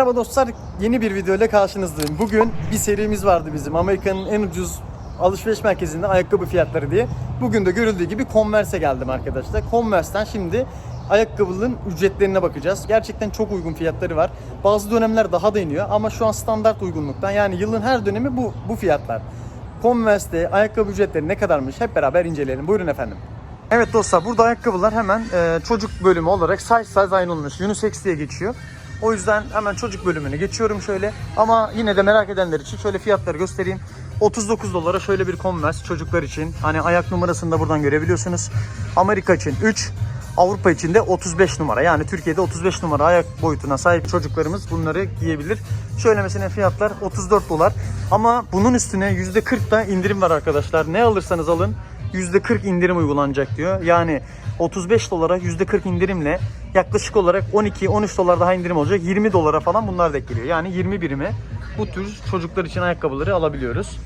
Merhaba dostlar, yeni bir video ile karşınızdayım. Bugün bir serimiz vardı bizim Amerika'nın en ucuz alışveriş merkezinde ayakkabı fiyatları diye. Bugün de görüldüğü gibi Converse'e geldim arkadaşlar. Converse'ten şimdi ayakkabının ücretlerine bakacağız. Gerçekten çok uygun fiyatları var. Bazı dönemler daha da iniyor ama şu an standart uygunluktan yani yılın her dönemi bu, bu fiyatlar. Converse'te ayakkabı ücretleri ne kadarmış hep beraber inceleyelim. Buyurun efendim. Evet dostlar burada ayakkabılar hemen e, çocuk bölümü olarak size size ayrılmış. Unisex diye geçiyor. O yüzden hemen çocuk bölümünü geçiyorum şöyle. Ama yine de merak edenler için şöyle fiyatları göstereyim. 39 dolara şöyle bir Converse çocuklar için. Hani ayak numarasını da buradan görebiliyorsunuz. Amerika için 3, Avrupa için de 35 numara. Yani Türkiye'de 35 numara ayak boyutuna sahip çocuklarımız bunları giyebilir. Şöyle mesela fiyatlar 34 dolar. Ama bunun üstüne %40 da indirim var arkadaşlar. Ne alırsanız alın %40 indirim uygulanacak diyor. Yani 35 dolara %40 indirimle yaklaşık olarak 12-13 dolar daha indirim olacak. 20 dolara falan bunlar denk geliyor. Yani 20 birime bu tür çocuklar için ayakkabıları alabiliyoruz.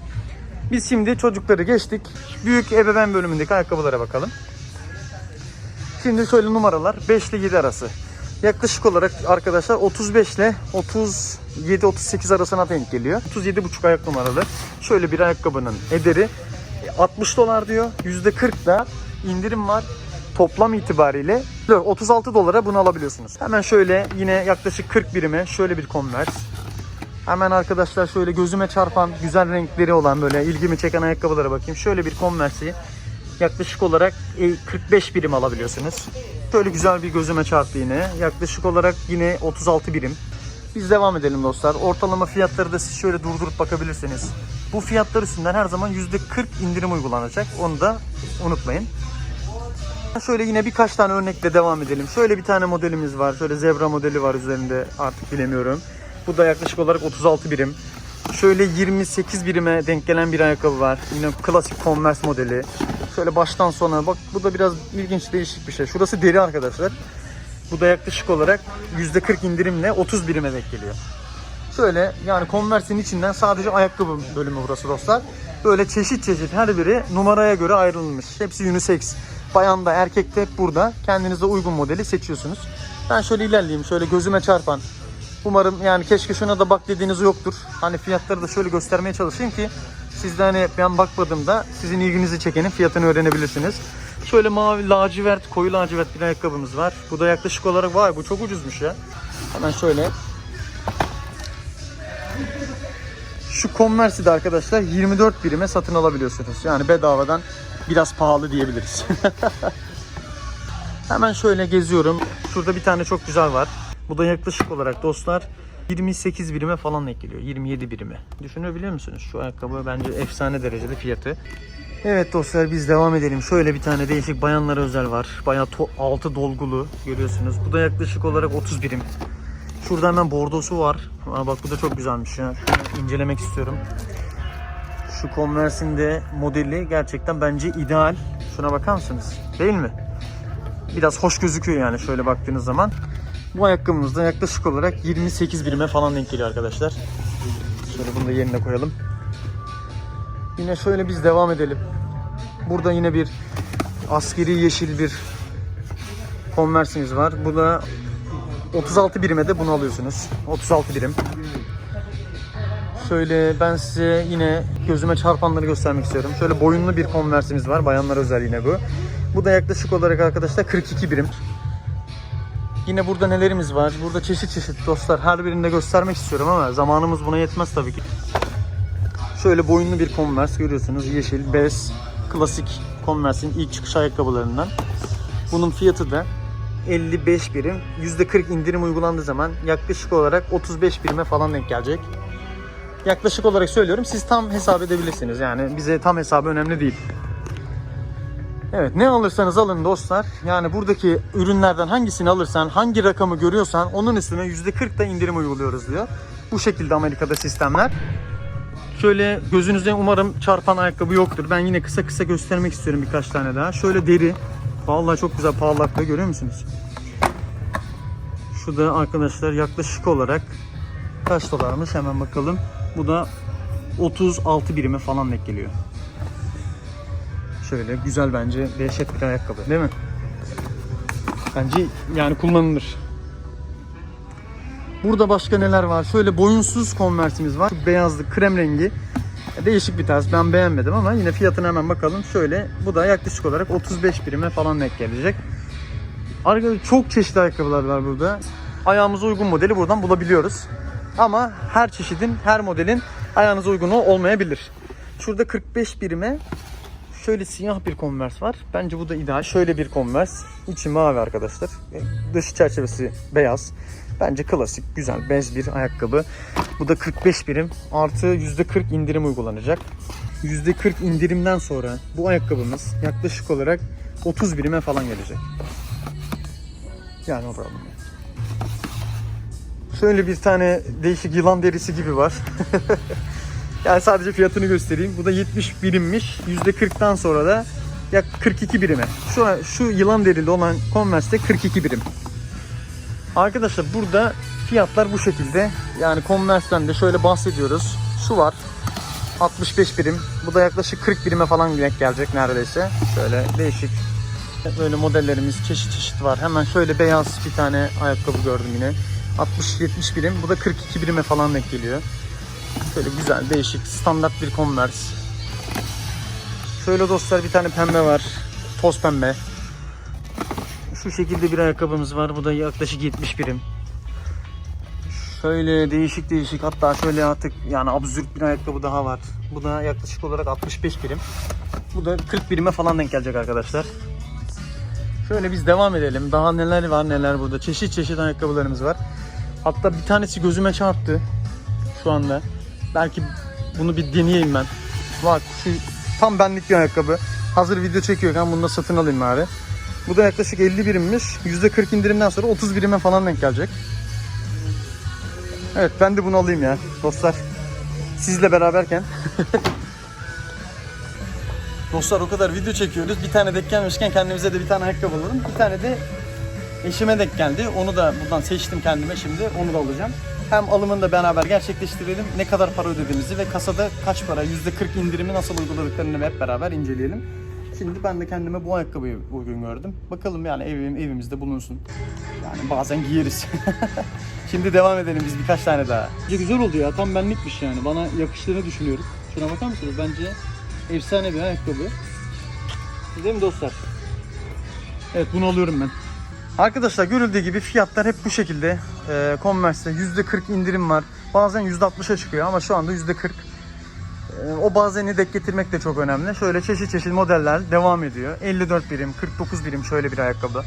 Biz şimdi çocukları geçtik. Büyük ebeveyn bölümündeki ayakkabılara bakalım. Şimdi şöyle numaralar 5 ile 7 arası. Yaklaşık olarak arkadaşlar 35 ile 37-38 arasına denk geliyor. 37,5 ayak numaralı. Şöyle bir ayakkabının ederi 60 dolar diyor. %40 da indirim var. Toplam itibariyle 36 dolara bunu alabiliyorsunuz. Hemen şöyle yine yaklaşık 40 birime şöyle bir Converse. Hemen arkadaşlar şöyle gözüme çarpan güzel renkleri olan böyle ilgimi çeken ayakkabılara bakayım. Şöyle bir Converse'i yaklaşık olarak e, 45 birim alabiliyorsunuz. Şöyle güzel bir gözüme çarptı yine. Yaklaşık olarak yine 36 birim. Biz devam edelim dostlar. Ortalama fiyatları da siz şöyle durdurup bakabilirsiniz. Bu fiyatlar üstünden her zaman %40 indirim uygulanacak. Onu da unutmayın. Şöyle yine birkaç tane örnekle devam edelim. Şöyle bir tane modelimiz var. Şöyle zebra modeli var üzerinde artık bilemiyorum. Bu da yaklaşık olarak 36 birim. Şöyle 28 birime denk gelen bir ayakkabı var. Yine klasik Converse modeli. Şöyle baştan sona bak bu da biraz ilginç değişik bir şey. Şurası deri arkadaşlar. Bu da yaklaşık olarak %40 indirimle 30 birime denk geliyor. Şöyle yani Converse'in içinden sadece ayakkabı bölümü burası dostlar. Böyle çeşit çeşit her biri numaraya göre ayrılmış. Hepsi unisex. Bayanda erkekte hep burada. Kendinize uygun modeli seçiyorsunuz. Ben şöyle ilerleyeyim. Şöyle gözüme çarpan. Umarım yani keşke şuna da bak dediğiniz yoktur. Hani fiyatları da şöyle göstermeye çalışayım ki siz de hani ben bakmadığımda sizin ilginizi çekenin fiyatını öğrenebilirsiniz. Şöyle mavi lacivert, koyu lacivert bir ayakkabımız var. Bu da yaklaşık olarak vay bu çok ucuzmuş ya. Hemen şöyle Şu Converse'i de arkadaşlar 24 birime satın alabiliyorsunuz. Yani bedavadan biraz pahalı diyebiliriz. Hemen şöyle geziyorum. Şurada bir tane çok güzel var. Bu da yaklaşık olarak dostlar 28 birime falan denk geliyor. 27 birime. Düşünebiliyor musunuz? Şu ayakkabı bence efsane derecede fiyatı. Evet dostlar biz devam edelim. Şöyle bir tane değişik bayanlara özel var. Bayağı altı dolgulu görüyorsunuz. Bu da yaklaşık olarak 30 birim. Şurada hemen bordosu var. Aa, bak bu da çok güzelmiş ya. Şunu incelemek istiyorum. Şu Converse'in de modeli gerçekten bence ideal. Şuna bakar mısınız? Değil mi? Biraz hoş gözüküyor yani şöyle baktığınız zaman. Bu ayakkabımız da yaklaşık olarak 28 birime falan denk geliyor arkadaşlar. Şöyle bunu da yerine koyalım. Yine şöyle biz devam edelim. Burada yine bir askeri yeşil bir Converse'imiz var. Bu da 36 birime de bunu alıyorsunuz. 36 birim. Şöyle ben size yine gözüme çarpanları göstermek istiyorum. Şöyle boyunlu bir Converse'imiz var. Bayanlar özel yine bu. Bu da yaklaşık olarak arkadaşlar 42 birim. Yine burada nelerimiz var? Burada çeşit çeşit dostlar. Her birini de göstermek istiyorum ama zamanımız buna yetmez tabii ki. Şöyle boyunlu bir Converse görüyorsunuz. Yeşil, bez, klasik Converse'in ilk çıkış ayakkabılarından. Bunun fiyatı da 55 birim. %40 indirim uygulandığı zaman yaklaşık olarak 35 birime falan denk gelecek. Yaklaşık olarak söylüyorum. Siz tam hesap edebilirsiniz. Yani bize tam hesabı önemli değil. Evet ne alırsanız alın dostlar. Yani buradaki ürünlerden hangisini alırsan, hangi rakamı görüyorsan onun üstüne %40 da indirim uyguluyoruz diyor. Bu şekilde Amerika'da sistemler. Şöyle gözünüzde umarım çarpan ayakkabı yoktur. Ben yine kısa kısa göstermek istiyorum birkaç tane daha. Şöyle deri. Vallahi çok güzel pahalılıkta görüyor musunuz? Şu da arkadaşlar yaklaşık olarak kaç dolarmış hemen bakalım. Bu da 36 birime falan denk geliyor. Şöyle güzel bence dehşet bir ayakkabı değil mi? Bence yani kullanılır. Burada başka neler var? Şöyle boyunsuz konversimiz var. Beyazlı krem rengi. Değişik bir tarz. Ben beğenmedim ama yine fiyatına hemen bakalım. Şöyle bu da yaklaşık olarak 35 birime falan denk gelecek. Arkadaşlar çok çeşitli ayakkabılar var burada. Ayağımıza uygun modeli buradan bulabiliyoruz. Ama her çeşidin, her modelin ayağınıza uygunu olmayabilir. Şurada 45 birime şöyle siyah bir Converse var. Bence bu da ideal. Şöyle bir Converse. İçi mavi arkadaşlar. E, Dış çerçevesi beyaz. Bence klasik, güzel, bez bir ayakkabı. Bu da 45 birim. Artı %40 indirim uygulanacak. %40 indirimden sonra bu ayakkabımız yaklaşık olarak 30 birime falan gelecek. Yani o problem. Şöyle bir tane değişik yılan derisi gibi var. yani sadece fiyatını göstereyim. Bu da 70 birimmiş. %40'tan sonra da ya 42 birime. Şu an- şu yılan derili olan Converse'de 42 birim. Arkadaşlar burada fiyatlar bu şekilde. Yani Converse'den de şöyle bahsediyoruz. Şu var. 65 birim. Bu da yaklaşık 40 birime falan denk gelecek neredeyse. Şöyle değişik böyle modellerimiz çeşit çeşit var. Hemen şöyle beyaz bir tane ayakkabı gördüm yine. 60-70 birim. Bu da 42 birime falan denk geliyor. Şöyle güzel, değişik, standart bir Converse. Şöyle dostlar bir tane pembe var. Toz pembe. Şu şekilde bir ayakkabımız var. Bu da yaklaşık 70 birim. Şöyle değişik değişik hatta şöyle artık yani absürt bir ayakkabı daha var. Bu da yaklaşık olarak 65 birim. Bu da 40 birime falan denk gelecek arkadaşlar. Şöyle biz devam edelim. Daha neler var neler burada. Çeşit çeşit ayakkabılarımız var. Hatta bir tanesi gözüme çarptı şu anda. Belki bunu bir deneyeyim ben. Bak şu tam benlik bir ayakkabı. Hazır video çekiyorken bunu da satın alayım bari. Bu da yaklaşık 50 birimmiş. %40 indirimden sonra 30 birime falan denk gelecek. Evet ben de bunu alayım ya dostlar. Sizle beraberken. dostlar o kadar video çekiyoruz. Bir tane denk gelmişken kendimize de bir tane ayakkabı alalım. Bir tane de eşime denk geldi. Onu da buradan seçtim kendime şimdi. Onu da alacağım. Hem alımını da beraber gerçekleştirelim. Ne kadar para ödediğimizi ve kasada kaç para, %40 indirimi nasıl uyguladıklarını hep beraber inceleyelim. Şimdi ben de kendime bu ayakkabıyı uygun gördüm. Bakalım yani evim evimizde bulunsun. Yani bazen giyeriz. Şimdi devam edelim biz birkaç tane daha. Bence güzel oldu ya. Tam benlikmiş yani. Bana yakıştığını düşünüyorum. Şuna bakar mısınız? Bence efsane bir ayakkabı. Değil mi dostlar? Evet bunu alıyorum ben. Arkadaşlar görüldüğü gibi fiyatlar hep bu şekilde. Ee, Converse'de %40 indirim var. Bazen %60'a çıkıyor ama şu anda %40. Ee, o bazeni denk getirmek de çok önemli. Şöyle çeşit çeşit modeller devam ediyor. 54 birim, 49 birim şöyle bir ayakkabı.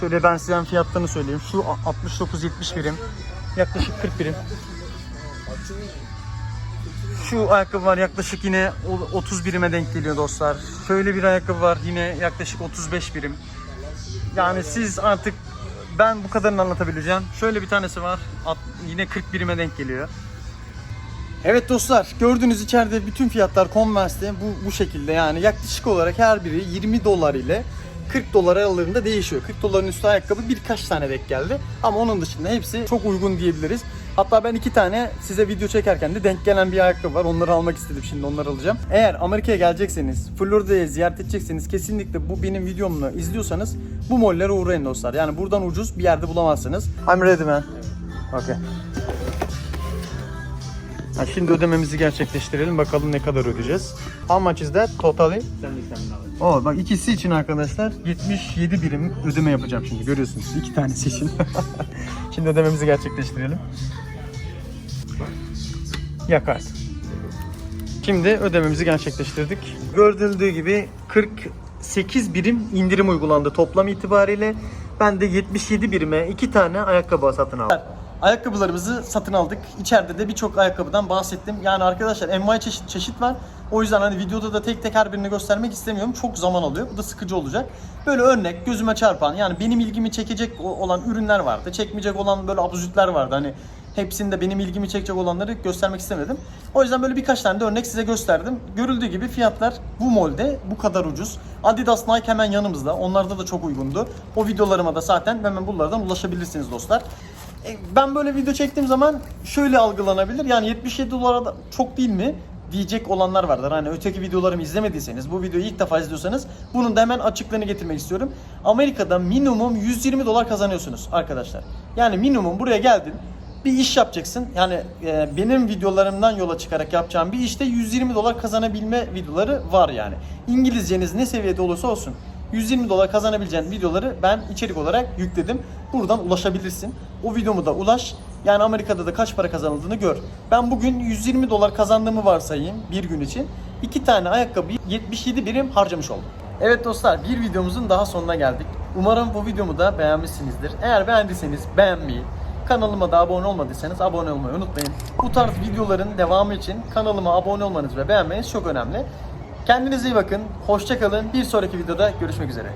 Şöyle ben size fiyatlarını söyleyeyim. Şu 69-70 birim. Yaklaşık 40 birim. Şu ayakkabı var yaklaşık yine o- 30 birime denk geliyor dostlar. Şöyle bir ayakkabı var yine yaklaşık 35 birim. Yani siz artık ben bu kadarını anlatabileceğim. Şöyle bir tanesi var. at- Yine 40 birime denk geliyor. Evet dostlar gördüğünüz içeride bütün fiyatlar Converse'de bu, bu şekilde yani yaklaşık olarak her biri 20 dolar ile 40 dolar aralarında değişiyor. 40 doların üstü ayakkabı birkaç tane denk geldi. Ama onun dışında hepsi çok uygun diyebiliriz. Hatta ben iki tane size video çekerken de denk gelen bir ayakkabı var. Onları almak istedim şimdi onları alacağım. Eğer Amerika'ya gelecekseniz, Florida'ya ziyaret edecekseniz kesinlikle bu benim videomu izliyorsanız bu mollere uğrayın dostlar. Yani buradan ucuz bir yerde bulamazsınız. I'm ready man. Okay. Ha, şimdi ödememizi gerçekleştirelim. Bakalım ne kadar ödeyeceğiz. How much is that totally? Oo, bak ikisi için arkadaşlar 77 birim ödeme yapacağım şimdi görüyorsunuz. iki tanesi için. şimdi ödememizi gerçekleştirelim. Yakar. Şimdi ödememizi gerçekleştirdik. Gördüğüldüğü gibi 48 birim indirim uygulandı toplam itibariyle. Ben de 77 birime iki tane ayakkabı satın aldım. Ayakkabılarımızı satın aldık. İçeride de birçok ayakkabıdan bahsettim. Yani arkadaşlar envai çeşit çeşit var. O yüzden hani videoda da tek tek her birini göstermek istemiyorum. Çok zaman alıyor. Bu da sıkıcı olacak. Böyle örnek gözüme çarpan yani benim ilgimi çekecek olan ürünler vardı. Çekmeyecek olan böyle absürtler vardı. Hani hepsinde benim ilgimi çekecek olanları göstermek istemedim. O yüzden böyle birkaç tane de örnek size gösterdim. Görüldüğü gibi fiyatlar bu molde bu kadar ucuz. Adidas Nike hemen yanımızda. Onlarda da çok uygundu. O videolarıma da zaten hemen bunlardan ulaşabilirsiniz dostlar. Ben böyle video çektiğim zaman şöyle algılanabilir. Yani 77 dolara da çok değil mi? diyecek olanlar vardır. Hani öteki videolarımı izlemediyseniz, bu videoyu ilk defa izliyorsanız bunun da hemen açıklığını getirmek istiyorum. Amerika'da minimum 120 dolar kazanıyorsunuz arkadaşlar. Yani minimum buraya geldin. bir iş yapacaksın. Yani e, benim videolarımdan yola çıkarak yapacağım bir işte 120 dolar kazanabilme videoları var yani. İngilizceniz ne seviyede olursa olsun 120 dolar kazanabileceğin videoları ben içerik olarak yükledim. Buradan ulaşabilirsin. O videomu da ulaş. Yani Amerika'da da kaç para kazanıldığını gör. Ben bugün 120 dolar kazandığımı varsayayım bir gün için. iki tane ayakkabıyı 77 birim harcamış oldum. Evet dostlar bir videomuzun daha sonuna geldik. Umarım bu videomu da beğenmişsinizdir. Eğer beğendiyseniz beğenmeyi, kanalıma da abone olmadıysanız abone olmayı unutmayın. Bu tarz videoların devamı için kanalıma abone olmanız ve beğenmeniz çok önemli. Kendinize iyi bakın, hoşça kalın. Bir sonraki videoda görüşmek üzere.